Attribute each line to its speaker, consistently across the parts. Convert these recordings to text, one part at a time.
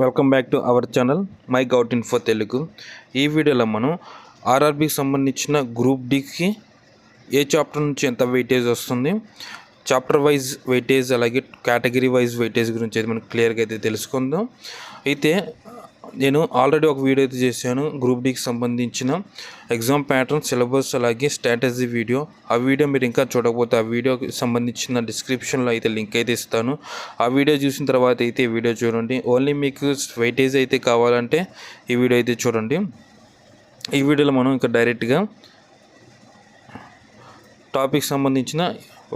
Speaker 1: Welcome back to our channel my govt info Telugu ఈ వీడియోలో మనం ఆర్ఆర్బికి సంబంధించిన గ్రూప్ డికి ఏ చాప్టర్ నుంచి ఎంత వెయిటేజ్ వస్తుంది చాప్టర్ వైజ్ వెయిటేజ్ అలాగే కేటగిరీ వైజ్ వెయిటేజ్ గురించి అయితే మనం క్లియర్గా అయితే తెలుసుకుందాం. అయితే నేను ఆల్రెడీ ఒక వీడియో అయితే చేశాను గ్రూప్ డికి సంబంధించిన ఎగ్జామ్ ప్యాటర్న్ సిలబస్ అలాగే స్ట్రాటజీ వీడియో ఆ వీడియో మీరు ఇంకా చూడకపోతే ఆ వీడియోకి సంబంధించిన డిస్క్రిప్షన్లో అయితే లింక్ అయితే ఇస్తాను. ఆ వీడియో చూసిన తర్వాత అయితే ఈ వీడియో చూడండి. ఓన్లీ మీకు వెయిటేజ్ అయితే కావాలంటే ఈ వీడియో అయితే చూడండి. ఈ వీడియోలో మనం ఇంకా డైరెక్ట్గా టాపిక్ సంబంధించిన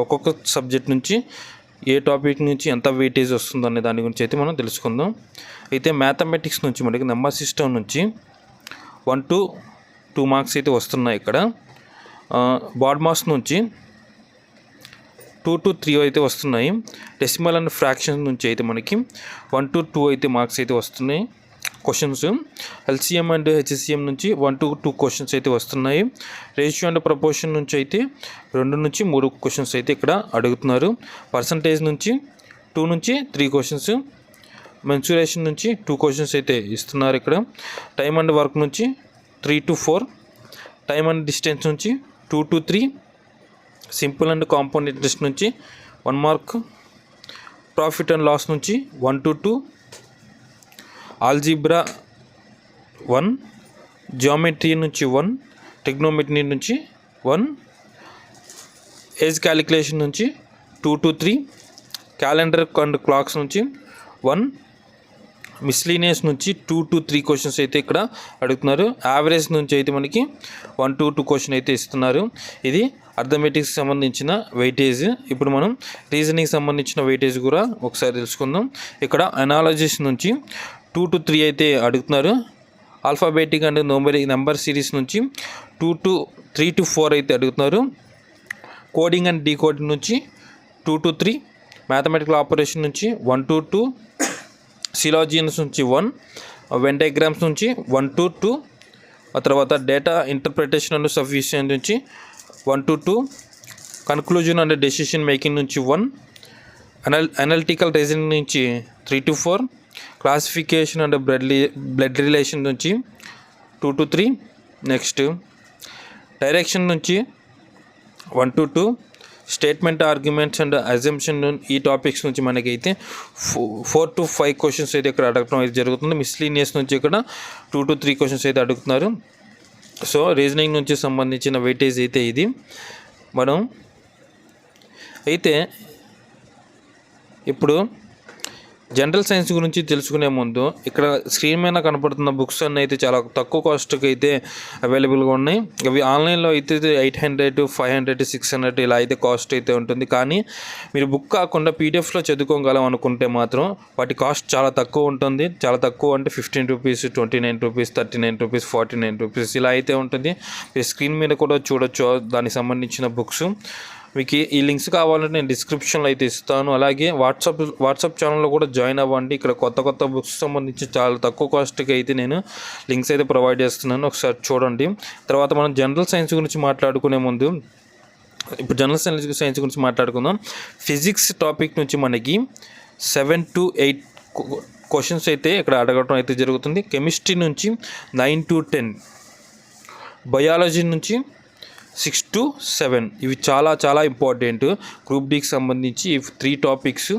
Speaker 1: ఒక్కొక్క సబ్జెక్ట్ నుంచి ఏ టాపిక్ నుంచి ఎంత వెయిటేజ్ వస్తుందనే దాని గురించి అయితే మనం తెలుసుకుందాం. అయితే మ్యాథమెటిక్స్ నుంచి మనకి నెంబర్ సిస్టమ్ నుంచి వన్ టు టూ మార్క్స్ అయితే వస్తున్నాయి ఇక్కడ. బాడ్ మార్క్స్ నుంచి టూ టు త్రీ అయితే వస్తున్నాయి. డెసిమల్ అండ్ ఫ్రాక్షన్ నుంచి అయితే మనకి వన్ టు టూ అయితే మార్క్స్ అయితే వస్తున్నాయి. క్వశ్చన్స్ ఎల్సిఎం అండ్ హెచ్సిఎం నుంచి వన్ టు టూ క్వశ్చన్స్ అయితే వస్తున్నాయి. రేషియో అండ్ ప్రపోర్షన్ నుంచి అయితే రెండు నుంచి మూడు క్వశ్చన్స్ అయితే ఇక్కడ అడుగుతున్నారు. పర్సంటేజ్ నుంచి టూ నుంచి త్రీ క్వశ్చన్స్ మెన్సురేషన్ నుంచి టూ క్వశ్చన్స్ అయితే ఇస్తున్నారు ఇక్కడ. టైమ్ అండ్ వర్క్ నుంచి three to four time and distance నుంచి two to three simple and compound interest నుంచి one mark profit and loss నుంచి one to two algebra one geometry నుంచి one trigonometry నుంచి one age calculation నుంచి two to three calendar and clocks నుంచి one miscellaneous నుంచి two to three questions అయితే ఇక్కడ అడుగుతున్నారు. యావరేజ్ నుంచి అయితే మనకి వన్ టు టూ క్వశ్చన్ అయితే ఇస్తున్నారు. ఇది అర్థమెటిక్స్ సంబంధించిన వెయిటేజ్. ఇప్పుడు మనం రీజనింగ్ సంబంధించిన వెయిటేజ్ కూడా ఒకసారి తెలుసుకుందాం. ఇక్కడ అనాలజీస్ నుంచి టూ టు త్రీ అయితే అడుగుతున్నారు. Alphabetic and numeric number series నుంచి two to three to four అయితే అడుగుతున్నారు. కోడింగ్ అండ్ డీకోడింగ్ నుంచి two to three mathematical operation నుంచి వన్ టు టూ సిలాజియన్స్ నుంచి వన్ వెంటైగ్రామ్స్ నుంచి వన్ టు టూ ఆ తర్వాత డేటా ఇంటర్ప్రిటేషన్ అండ్ సఫిషియన్ నుంచి one to two conclusion and decision making నుంచి వన్ అనల్ అనలిటికల్ రీజనింగ్ నుంచి three to four classification and blood blood relation నుంచి two to three next direction నుంచి one to two statement arguments and assumption ఈ topics నుంచి మనకైతే four to five questions అయితే ఇక్కడ అడగడం అయితే జరుగుతుంది. మిస్లీనియస్ నుంచి ఇక్కడ టూ టు త్రీ క్వశ్చన్స్ అయితే అడుగుతున్నారు. సో రీజనింగ్ నుంచి సంబంధించిన వెయిటేజ్ అయితే ఇది. మనం అయితే ఇప్పుడు జనరల్ సైన్స్ గురించి తెలుసుకునే ముందు ఇక్కడ స్క్రీన్ మీద కనపడుతున్న బుక్స్ అన్నీ అయితే చాలా తక్కువ కాస్ట్కి అయితే అవైలబుల్గా ఉన్నాయి. అవి ఆన్లైన్లో అయితే eight hundred five hundred six hundred ఇలా అయితే కాస్ట్ అయితే ఉంటుంది. కానీ మీరు బుక్ కాకుండా పీడిఎఫ్లో చదువుకోగలం అనుకుంటే మాత్రం వాటి కాస్ట్ చాలా తక్కువ ఉంటుంది. చాలా తక్కువ అంటే fifteen rupees twenty nine rupees thirty nine rupees forty nine rupees ఇలా అయితే ఉంటుంది. స్క్రీన్ మీద కూడా చూడొచ్చు దానికి సంబంధించిన బుక్స్. మీకు ఈ లింక్స్ కావాలంటే నేను డిస్క్రిప్షన్లో అయితే ఇస్తాను. అలాగే వాట్సాప్ వాట్సాప్ ఛానల్లో కూడా జాయిన్ అవ్వండి. ఇక్కడ కొత్త కొత్త బుక్స్ సంబంధించి చాలా తక్కువ కాస్ట్కి అయితే నేను లింక్స్ అయితే ప్రొవైడ్ చేస్తున్నాను. ఒకసారి చూడండి. తర్వాత మనం జనరల్ సైన్స్ గురించి మాట్లాడుకునే ముందు ఇప్పుడు జనరల్ సైన్స్ సైన్స్ గురించి మాట్లాడుకుందాం. ఫిజిక్స్ టాపిక్ నుంచి మనకి సెవెన్ టు ఎయిట్ క్వశ్చన్స్ అయితే ఇక్కడ అడగడం అయితే జరుగుతుంది. కెమిస్ట్రీ నుంచి నైన్ టు టెన్. బయాలజీ నుంచి సిక్స్ టు సెవెన్. ఇవి చాలా చాలా ఇంపార్టెంట్ గ్రూప్ డీకి సంబంధించి త్రీ టాపిక్స్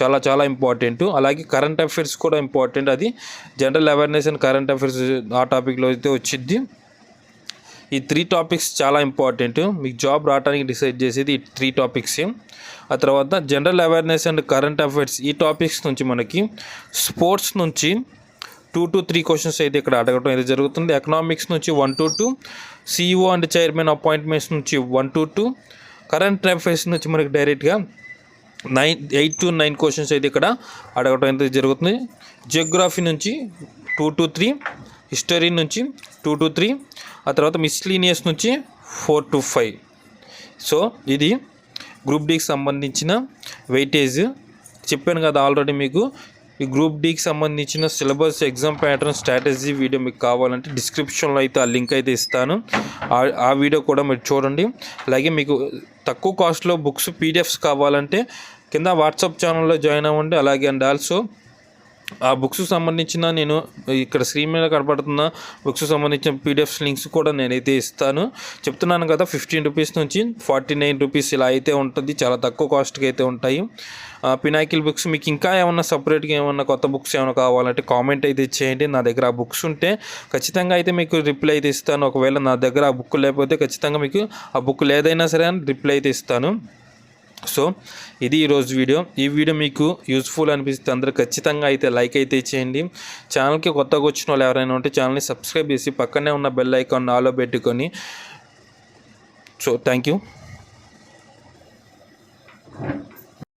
Speaker 1: చాలా చాలా ఇంపార్టెంట్ అలాగే కరెంట్ అఫైర్స్ కూడా ఇంపార్టెంట్ అది general awareness and current affairs ఆ టాపిక్లో అయితే వచ్చింది. ఈ త్రీ టాపిక్స్ చాలా ఇంపార్టెంట్ మీకు జాబ్ రావడానికి డిసైడ్ చేసేది ఈ త్రీ టాపిక్స్ ఆ తర్వాత general awareness and current affairs ఈ టాపిక్స్ నుంచి మనకి స్పోర్ట్స్ నుంచి టూ టు త్రీ క్వశ్చన్స్ అయితే ఇక్కడ అడగడం అయితే జరుగుతుంది. ఎకనామిక్స్ నుంచి one to two CEO and chairman appointments నుంచి one to two current affairs నుంచి మనకి డైరెక్ట్గా nine eight to nine questions అయితే ఇక్కడ అడగడం అయితే జరుగుతుంది. జియోగ్రఫీ నుంచి టూ టు త్రీ హిస్టరీ నుంచి టూ టు త్రీ ఆ తర్వాత మిస్లీనియస్ నుంచి ఫోర్ టు ఫైవ్ సో ఇది గ్రూప్ డీకి సంబంధించిన వెయిటేజ్ చెప్పాను కదా ఆల్రెడీ మీకు ఈ గ్రూప్ డీకి సంబంధించిన syllabus exam pattern strategy video మీకు కావాలంటే డిస్క్రిప్షన్లో అయితే ఆ లింక్ అయితే ఇస్తాను. ఆ- ఆ వీడియో కూడా మీరు చూడండి. అలాగే మీకు తక్కువ కాస్ట్లో బుక్స్ పీడిఎఫ్స్ కావాలంటే కింద వాట్సాప్ ఛానల్లో జాయిన్ అవ్వండి. అలాగే అండ్ ఆల్సో ఆ బుక్స్ సంబంధించిన నేను ఇక్కడ స్క్రీన్ మీద కనబడుతున్న బుక్స్ సంబంధించిన పీడిఎఫ్ లింక్స్ కూడా నేనైతే ఇస్తాను. చెప్తున్నాను కదా ఫిఫ్టీన్ రూపీస్ నుంచి ఫార్టీ నైన్ రూపీస్ ఇలా అయితే ఉంటుంది. చాలా తక్కువ కాస్ట్కి అయితే ఉంటాయి. పినాకిల్ బుక్స్ మీకు ఇంకా ఏమన్నా సపరేట్గా ఏమన్నా కొత్త బుక్స్ ఏమైనా కావాలంటే కామెంట్ అయితే చేయండి. నా దగ్గర ఆ బుక్స్ ఉంటే ఖచ్చితంగా అయితే మీకు రిప్లై అయితే ఇస్తాను. ఒకవేళ నా దగ్గర ఆ బుక్ లేకపోతే ఖచ్చితంగా మీకు ఆ బుక్ లేదైనా సరే అని రిప్లై అయితే ఇస్తాను. సో ఇది ఈరోజు వీడియో. ఈ వీడియో మీకు యూస్ఫుల్ అనిపిస్తే అందరూ ఖచ్చితంగా అయితే లైక్ అయితే చేయండి. ఛానల్కి కొత్తగా వచ్చిన వాళ్ళు ఎవరైనా ఉంటే ఛానల్ని సబ్స్క్రైబ్ చేసి పక్కనే ఉన్న బెల్ ఐకాన్ ఆలో పెట్టుకొని సో థ్యాంక్ యూ